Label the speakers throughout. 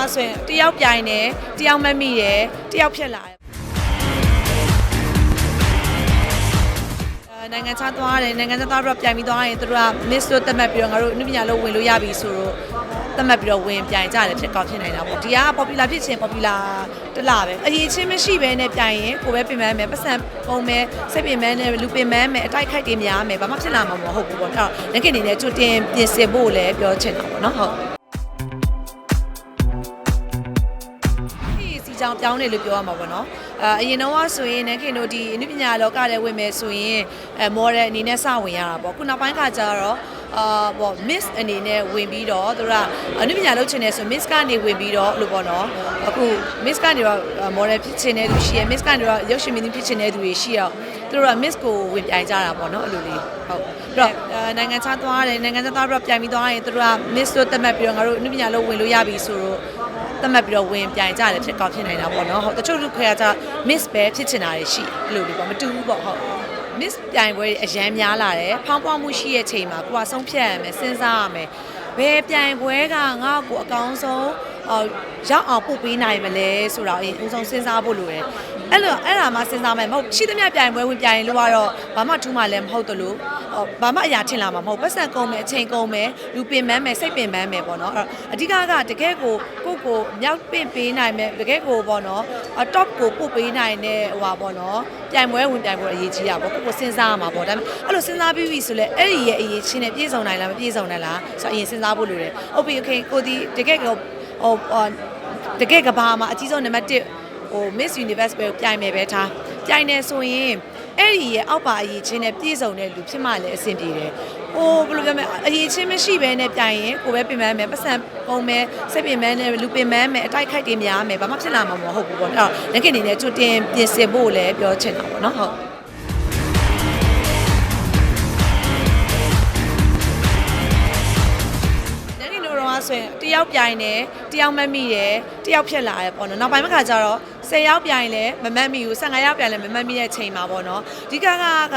Speaker 1: ကဆိုရင်တယောက်ပြိုင်တယ်တယောက်မမိတယ်တယောက်ဖြစ်လာတယ်အဲနိုင်ငံခြားသွားတယ်နိုင်ငံခြားသွားပြီးတော့ပြိုင်ပြီးသွားရင်သူတို့က miss လို့သတ်မှတ်ပြီးတော့ငါတို့အနုပညာလို့ဝင်လို့ရပြီဆိုတော့သတ်မှတ်ပြီးတော့ဝင်ပြိုင်ကြတယ်ဖြစ်ကောင်းဖြစ်နေတာပေါ့ဒီက popular ဖြစ်ခြင်း popular တလားပဲအရေးချင်းမရှိဘဲနဲ့ပြိုင်ရင်ကိုပဲပြင်ပန်းမယ်ပတ်စံပုံမယ်စိတ်ပြင်ပန်းနဲ့လူပြင်ပန်းမယ်အတိုက်ခိုက်တွေများမယ်ဘာမှဖြစ်လာမှာမဟုတ်ဘူးပေါ့အဲ့တော့လက်ခင်အနေနဲ့ကြိုတင်ပြင်ဆင်ဖို့လည်းပြောချင်တာပေါ့နော်ဟုတ် ဒီစီချောင်ပြောင်းတယ်လို့ပြောရမှာပေါ့နော်အဲအရင်တော့ကဆိုရင်နန်းခင်တို့ဒီအနုပညာလောကထဲဝင်မယ်ဆိုရင်အဲ model အနေနဲ့စဝင်ရတာပေါ့ခုနောက်ပိုင်းခါကျတော့အာပေါ့ miss အနေနဲ့ဝင်ပြီးတော့သူတို့ကအနုပညာလုပ်ချင်တယ်ဆို miss ကနေဝင်ပြီးတော့လို့ပေါ့နော်အခု miss ကနေတော့ model ဖြစ်ချင်တဲ့သူရှိရယ် miss ကနေတော့ရုပ်ရှင်မင်းသမီးဖြစ်ချင်တဲ့သူတွေရှိအောင် သူတို့က miss ကိုဝင်ပြိုင်ကြတာပေါ့နော်အဲ့လိုလေးဟုတ်ပြီးတော့အဲနိုင်ငံခြားသွားတယ်နိုင်ငံခြားသွားပြီးတော့ပြိုင်ပြီးသွားရင်သူတို့က miss လို့သတ်မှတ်ပြီးတော့ငါတို့အနုပညာလုပ်ဝင်လို့ရပြီဆိုတော့သတ်မှတ်ပြီးတော့ဝင်ပြိုင်ကြတယ်ဖြစ်ကောင်းဖြစ်နေတာပေါ့နော်ဟုတ်တချို့လူခွဲကကျ miss ပဲဖြစ်ချင်တာတွေရှိအဲ့လိုလေးပေါ့မတူဘူးပေါ့ဟုတ် miss ပြိုင်ပွဲတွေအရန်များလာတယ်ဖောင်းပွားမှုရှိတဲ့ချိန်မှာကိုကဆုံးဖြတ်ရမယ်စဉ်းစားရမယ်ဘယ်ပြိုင်ပွဲကငါ့ကိုအကောင်းဆုံးအော်ရောက်အောင်ပို့ပေးနိုင်မလဲဆိုတာအရင်အဆုံးစဉ်းစားဖို့လိုတယ် အဲ့လိုအဲ့ဒါမှစဉ်းစားမယ်မဟုတ်ရှိသမျှပြိုင်ပွဲဝင်ပြိုင်လို့ကတော့ဘာမှထူးမှလည်းမဟုတ်တလို့ဟောဘာမှအရာထင်လာမှာမဟုတ်ပတ်စံကုန်မယ်အချိန်ကုန်မယ်လူပင်ပန်းမယ်စိတ်ပင်ပန်းမယ်ပေါ့နော်အဲ့တော့အဓိကကတကယ်ကိုကိုယ့်ကိုမြောက်ပင့်ပေးနိုင်မယ်တကယ်ကိုပေါ့နော် top ကိုပို့ပေးနိုင်တဲ့ဟိုပါပေါ့နော်ပြိုင်ပွဲဝင်ပြိုင်ပွဲအရေးကြီးတာပေါ့ကိုယ့်ကိုစဉ်းစားရမှာပေါ့ဒါပေမဲ့အဲ့လိုစဉ်းစားပြီးပြီဆိုလဲအဲ့ဒီရဲ့အရေးချင်းနဲ့ပြည့်စုံနိုင်လားမပြည့်စုံနိုင်လားဆိုတော့အရင်စဉ်းစားဖို့လိုတယ်ဟုတ်ပြီ okay ကိုဒီတကယ်ကိုဟိုဟိုတကယ်ကဘာမှာအကြီးဆုံးနံပါတ်1 ဟို Miss Universe ပဲပြိုင်မယ်ပဲထားပြိုင်နေဆိုရင်အဲ့ဒီရဲ့အောက်ပါအရေးချင်းနဲ့ပြည့်စုံတဲ့လူဖြစ်မှလည်းအဆင်ပြေတယ်။ဟိုဘယ်လိုပြောမလဲအရေးချင်းမရှိဘဲနဲ့ပြိုင်ရင်ကိုပဲပြင်ပန်းမယ်ပတ်စံပုံမယ်စိတ်ပြင်ပန်းနဲ့လူပြင်ပန်းမယ်အတိုက်ခိုက်တွေများမယ်ဘာမှဖြစ်လာမှာမဟုတ်ဘူးပေါ့။အဲ့တော့လက်ခင်အနေနဲ့ကြိုတင်ပြင်ဆင်ဖို့လည်းပြောချင်တာပေါ့နော်ဟုတ်။ညနေလိုတော့ဆိုရင်တယောက်ပြိုင်တယ်တယောက်မမိတယ်တယောက်ဖြစ်လာတယ်ပေါ့နော်နောက်ပိုင်းမှာခါကျတော့ 10ယောက်ပြိုင်လဲမမတ်မိဘူး15ယောက်ပြိုင်လဲမမတ်မိတဲ့ချိန်မှာပေါ့နော်ဒီကကက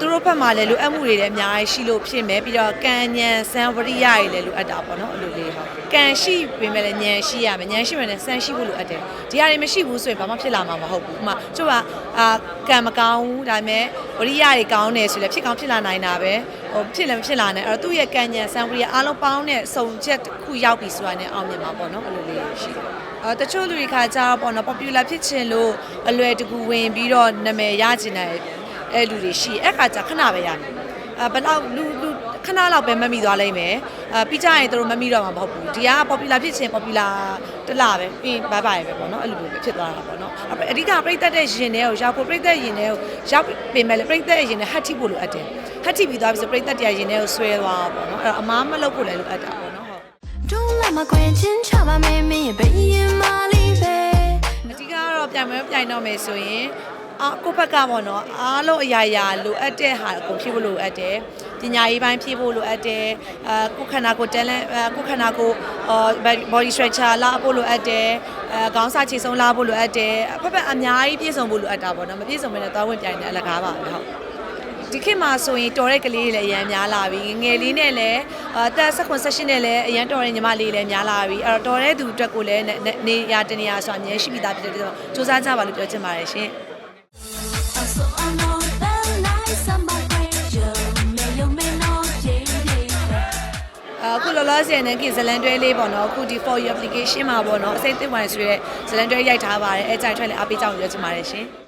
Speaker 1: သူတို့ဘက်မှာလည်းလိုအပ်မှုတွေလည်းအများကြီးရှိလို့ဖြစ်မယ်ပြီးတော့ကံညံစံဝရိယတွေလည်းလိုအပ်တာပေါ့နော်အဲ့လိုလေးဟုတ်ကံရှိပေမဲ့လည်းညံရှိရမယ်ညံရှိမယ်လည်းစံရှိဖို့လိုအပ်တယ်ဒီဟာတွေမရှိဘူးဆိုရင်ဘာမှဖြစ်လာမှာမဟုတ်ဘူးဥပမာကျို့ကအာကံမကောင်းဘူးဒါပေမဲ့ဝရိယတွေကောင်းတယ်ဆိုလည်းဖြစ်ကောင်းဖြစ်လာနိုင်တာပဲဟိုဖြစ်လည်းမဖြစ်လာနိုင်အဲ့တော့သူ့ရဲ့ကံညံစံဝရိယအားလုံးပေါင်းတဲ့စုံချက်တစ်ခုရောက်ပြီဆိုတာနဲ့အောင်မြင်မှာပေါ့နော်အဲ့လိုလေးရှိတယ်အဲတချို့လူတွေခါကြတော့ပေါ့နော် popular ဖြစ်ချင်လို့အလွယ်တကူဝင်ပြီးတော့နာမည်ရချင်တဲ့အဲ့လူတွေရှိအဲ့ခါကျခဏပဲရမယ်အဲဘယ်လောက်လူလူခဏလောက်ပဲမမိသွားလိမ့်မယ်အဲပြီးကြရင်တို့မမိတော့မှာမဟုတ်ဘူးဒီက popular ဖြစ်ချင် popular တလားပဲပြီးဘိုင်ဘိုင်ပဲပေါ့နော်အဲ့လိုမျိုးပဲဖြစ်သွားတာပေါ့နော်အဓိကပြိသက်တဲ့ရင်တွေကိုရောက်ဖို့ပြိသက်ရင်တွေကိုရောက်ပေမဲ့လည်းပြိသက်ရင်တွေဟတ်ထိဖို့လိုအပ်တယ်ဟတ်ထိပြီးသွားပြီဆိုပြိသက်တရားရင်တွေကိုဆွဲသွားတာပေါ့နော်အဲ့တော့အမားမလုပ်ဖို့လည်းလိုအပ်တာပေါ့နော်ဟုတ်
Speaker 2: Don't let my question ချပါမယ်မင်းရဲ့ဘေးရင်မလေးပဲ
Speaker 1: အဓိကက တော့ပြိုင်ပွဲပြိုင်တော့မယ်ဆိုရင်အာကိုယ့်ဘက်ကပေါ့နော်အားလုံးအရာရာလိုအပ်တဲ့ဟာအကုန်ဖြည့်ဖို့လိုအပ်တယ်ပညာရေးပိုင်းဖြည့်ဖို့လိုအပ်တယ်အာကိုယ်ခန္ဓာကိုယ် talent အာကိုယ်ခန္ဓာကိုယ်အာ body structure လာဖို့လိုအပ်တယ်အဲခေါင်းစာခြေဆုံးလာဖို့လိုအပ်တယ်အဖက်ဖက်အများကြီးပြည့်စုံဖို့လိုအပ်တာပေါ့နော်မပြည့်စုံမနဲ့သွားဝင်ပြိုင်တဲ့အလကားပါပဲဟုတ် ဒီခေတ်မှာဆိုရင်တော်တဲ့ကလေးတွေလည်းအရန်များလာပြီငယ်လေးနဲ့လည်းအသက်16 18နဲ့လည်းအရန်တော်တဲ့ညီမလေးတွေလည်းများလာပြီအဲ့တော့တော်တဲ့သူအတွက်ကိုလည်းနေနေရတနေရဆိုတာအများရှိပြီးသားဖြစ်တဲ့အတွက်စူးစမ်းကြပါလို့ပြောချင်ပါတယ်ရှင်
Speaker 2: So I know that night somebody you may you may know yeah yeah
Speaker 1: အခုလောလောဆယ်နဲ့ကဇလန်တွဲလေးပေါ့နော်အခုဒီ for your application မှာပေါ့နော်အစိမ့်သိပ်ဝင်ဆိုရဲဇလန်တွဲရိုက်ထားပါတယ်အဲကြိုက်ထွက်လည်းအားပေးကြအောင်ပြောချင်ပါတယ်ရှင်